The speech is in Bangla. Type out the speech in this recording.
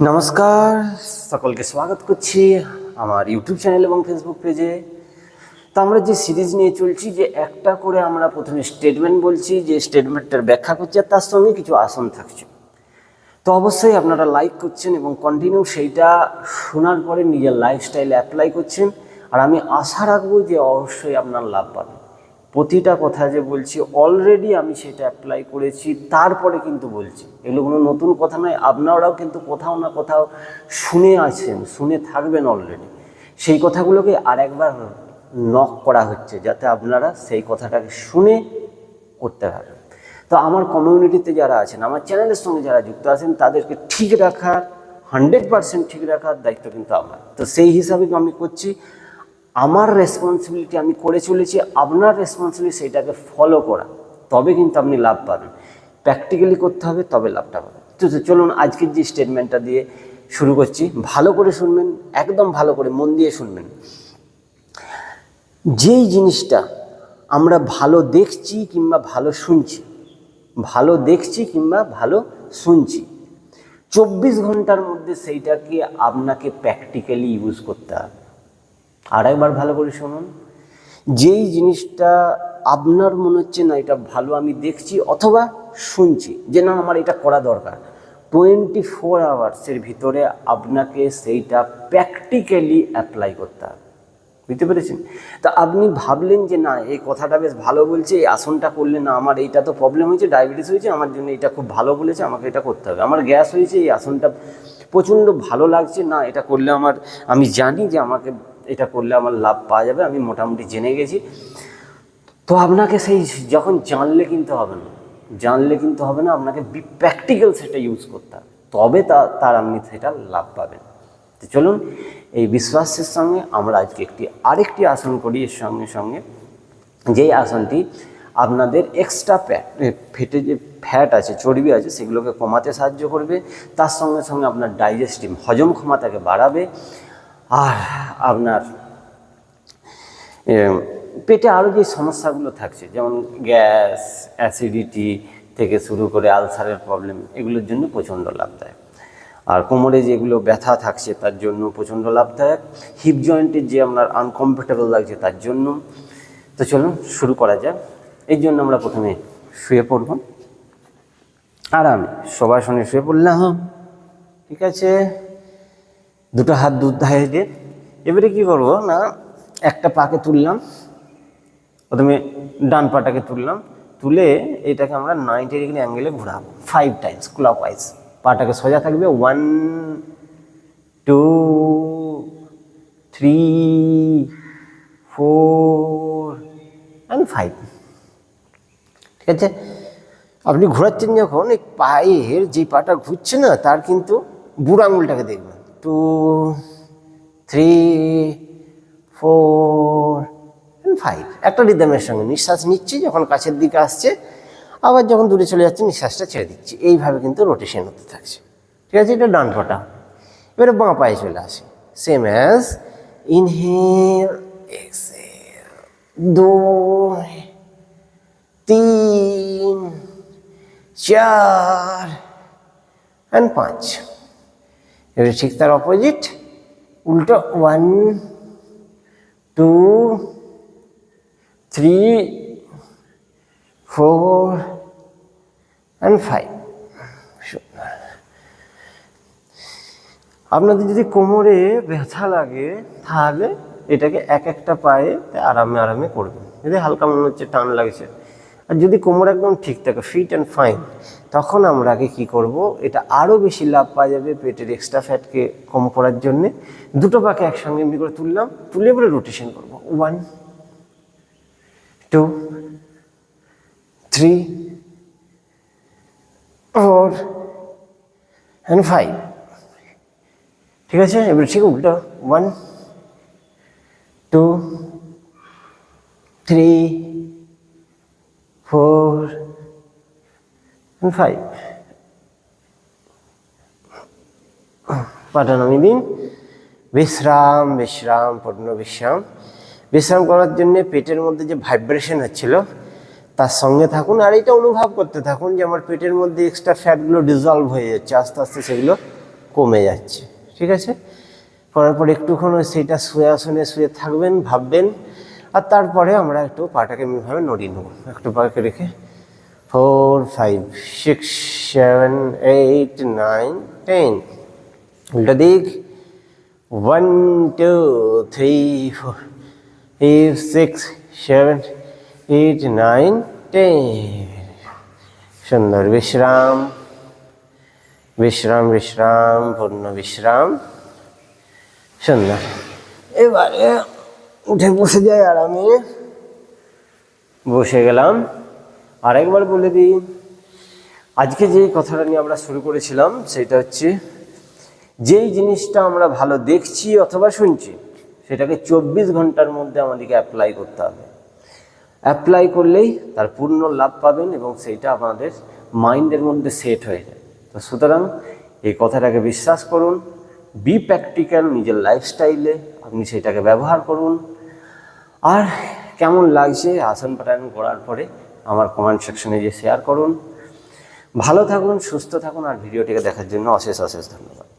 নমস্কার, সকলকে স্বাগত করছি আমার ইউটিউব চ্যানেল এবং ফেসবুক পেজে। তো আমরা যে সিরিজ নিয়ে চলছি, যে একটা করে আমরা প্রথমে স্টেটমেন্ট বলছি, যে স্টেটমেন্টটার ব্যাখ্যা করছি, আর তার সঙ্গে কিছু আসন থাকছে। তো অবশ্যই আপনারা লাইক করছেন এবং কন্টিনিউ সেইটা শোনার পরে নিজের লাইফস্টাইলে অ্যাপ্লাই করছেন, আর আমি আশা রাখব যে অবশ্যই আপনার লাভ পাবেন প্রতিটা কথা যে বলছি অলরেডি আমি সেটা অ্যাপ্লাই করেছি, তারপরে কিন্তু বলছি। এগুলো কোনো নতুন কথা নয়, আপনারাও কিন্তু কোথাও না কোথাও শুনে আছেন, শুনে থাকবেন অলরেডি সেই কথাগুলোকে আরেকবার নক করা হচ্ছে, যাতে আপনারা সেই কথাটাকে শুনে করতে পারেন। তো আমার কমিউনিটিতে যারা আছেন, আমার চ্যানেলের সঙ্গে যারা যুক্ত আছেন, তাদেরকে ঠিক রাখার হান্ড্রেড পার্সেন্ট ঠিক রাখার দায়িত্ব কিন্তু আমার। তো সেই হিসাবে আমি করছি আমার রেসপন্সিবিলিটি আমি করে চলেছি, আপনার রেসপন্সিবিলিটি সেটাকে ফলো করা, তবে কিন্তু আপনি লাভ পাবেন। প্র্যাকটিক্যালি করতে হবে, তবে লাভটা পাবেন। তো চলুন আজকের যে স্টেটমেন্টটা দিয়ে শুরু করছি। ভালো করে শুনবেন, একদম ভালো করে মন দিয়ে শুনবেন। যেই জিনিসটা আমরা ভালো দেখছি কিংবা ভালো শুনছি, ভালো দেখছি কিংবা ভালো শুনছি, চব্বিশ ঘণ্টার মধ্যে সেইটাকে আপনাকে প্র্যাকটিক্যালি ইউজ করতে হবে। আর একবার ভালো করে শুনুন। যেই জিনিসটা আপনার মনে হচ্ছে না এটা ভালো আমি দেখছি অথবা শুনছি যে না, আমার এটা করা দরকার। টোয়েন্টি ফোর আওয়ার্সের ভিতরে আপনাকে সেইটা প্র্যাকটিক্যালি অ্যাপ্লাই করতে হবে। বুঝতে পেরেছেন? তা আপনি ভাবলেন যে না, এই কথাটা বেশ ভালো বলছে, এই আসনটা করলে না, আমার এইটা তো প্রবলেম হয়েছে ডায়াবেটিস হয়েছে, আমার জন্য এটা খুব ভালো বলেছে, আমাকে এটা করতে হবে। আমার গ্যাস হয়েছে, এই আসনটা প্রচণ্ড ভালো লাগছে, না, এটা করলে আমার, আমি জানি যে আমাকে এটা করলে আমার লাভ পাওয়া যাবে, আমি মোটামুটি জেনে গেছি। তো আপনাকে সেই যখন জানলে কিন্তু হবে না, জানলে কিন্তু হবে না, আপনাকে বি প্র্যাকটিক্যাল সেটা ইউজ করতে হবে। তবে তা, তার আপনি সেটা লাভ পাবেন। তো চলুন, এই বিশ্বাসের সঙ্গে আমরা আজকে একটি, আরেকটি আসন করি এর সঙ্গে সঙ্গে। যেই আসনটি আপনাদের এক্সট্রা প্যাট ফেটে যে ফ্যাট আছে, চর্বি আছে, সেগুলোকে কমাতে সাহায্য করবে। তার সঙ্গে সঙ্গে আপনার ডাইজেস্টিভ হজম ক্ষমতাকে বাড়াবে। আর আপনার পেটে আরও যে সমস্যাগুলো থাকছে, যেমন গ্যাস, অ্যাসিডিটি থেকে শুরু করে আলসারের প্রবলেম, এগুলোর জন্য প্রচণ্ড লাভদায়ক। আর কোমরে যেগুলো ব্যথা থাকছে, তার জন্য প্রচণ্ড লাভদায়ক। হিপ জয়েন্টের যে আপনার আনকমফোর্টেবল লাগছে, তার জন্য। তো চলুন, শুরু করা যাক। এর জন্য আমরা প্রথমে শুয়ে পড়ব। আরামে সবার সঙ্গে শুয়ে পড়লাম। ঠিক আছে? দুটো হাত দুধ ধায়ে দিয়ে। এবারে কি করব না, একটা পাকে তুললাম। প্রথমে ডান পাটাকে তুললাম। তুলে এটাকে আমরা নাইনটি ডিগ্রি অ্যাঙ্গেলে ঘোরাবো। ফাইভ টাইমস ক্লক ওয়াইজ পাটাকে সোজা থাকবে। One two three four and five ঠিক আছে? আপনি ঘোরাচ্ছেন যখন, এই পায়ের যে পাটা ঘুরছে না, তার কিন্তু বুড়ো আঙুলটাকে দেখবেন। টু থ্রি ফোর ফাইভ একটা রিদমের সঙ্গে নিঃশ্বাস নিচ্ছি, যখন কাছের দিকে আসছে, আবার যখন দূরে চলে যাচ্ছে, নিঃশ্বাসটা ছেড়ে দিচ্ছি। এইভাবে কিন্তু রোটেশন হতে থাকছে। ঠিক আছে? এটা ডান পাটা। এবারে বাঁ পায়ে চলে আসে। সেম অ্যাজ ইনহেল এক্সেল দুই তিন চার অ্যান্ড পাঁচ এবারে ঠিক তার অপোজিট উল্টো one two three four and five আপনাদের যদি কোমরে ব্যথা লাগে, তাহলে এটাকে এক একটা পায়ে আরামে আরামে করবেন। যদি হালকা মনে হচ্ছে টান লাগছে। আর যদি কোমর একদম ঠিক থাকে ফিট অ্যান্ড ফাইন তখন আমরা আগে কী করব? এটা আরও বেশি লাভ পাওয়া যাবে পেটের এক্সট্রা ফ্যাটকে কম করার জন্যে। দুটো পাকে একসঙ্গে এমনি করে তুললাম, তুলে পরে রোটেশন করব। One two three four and five ঠিক আছে? এবার ঠিক উল্টো। One two three four five পাটা নামিয়ে দিন। বিশ্রাম বিশ্রাম, পূর্ণ বিশ্রাম। বিশ্রাম করার জন্য পেটের মধ্যে যে ভাইব্রেশন হচ্ছিল, তার সঙ্গে থাকুন আর এটা অনুভব করতে থাকুন যে আমার পেটের মধ্যে এক্সট্রা ফ্যাটগুলো ডিজলভ হয়ে যাচ্ছে, আস্তে আস্তে সেগুলো কমে যাচ্ছে। ঠিক আছে? করার পর একটুক্ষণ সেইটা শুয়ে, আসনে শুয়ে থাকবেন, ভাববেন আর তারপরে আমরা একটু পাটাকে এমনিভাবে নড়িয়ে নেব। একটু পাকে রেখে four five six seven eight nine ten উল্টা দিক। One two three four five six seven eight nine ten সুন্দর, বিশ্রাম। বিশ্রাম বিশ্রাম, পূর্ণ বিশ্রাম। সুন্দর। এবারে উঠে বসে যাই আরামে বসে গেলাম। আরেকবার বলে দিই, আজকে যে কথাটা নিয়ে আমরা শুরু করেছিলাম সেটা হচ্ছে, যেই জিনিসটা আমরা ভালো দেখছি অথবা শুনছি, সেটাকে চব্বিশ ঘণ্টার মধ্যে আমাদেরকে অ্যাপ্লাই করতে হবে। অ্যাপ্লাই করলেই তার পূর্ণ লাভ পাবেন এবং সেইটা আমাদের মাইন্ডের মধ্যে সেট হয়ে যায়। তো সুতরাং এই কথাটাকে বিশ্বাস করুন বি প্র্যাকটিক্যাল নিজের লাইফস্টাইলে আপনি সেটাকে ব্যবহার করুন। আর কেমন লাগছে আসন প্যাটার্ন করার পরে আমার কমেন্ট সেকশনে গিয়ে শেয়ার করুন। ভালো থাকুন, সুস্থ থাকুন, আর ভিডিওটিকে দেখার জন্য অশেষ অশেষ ধন্যবাদ।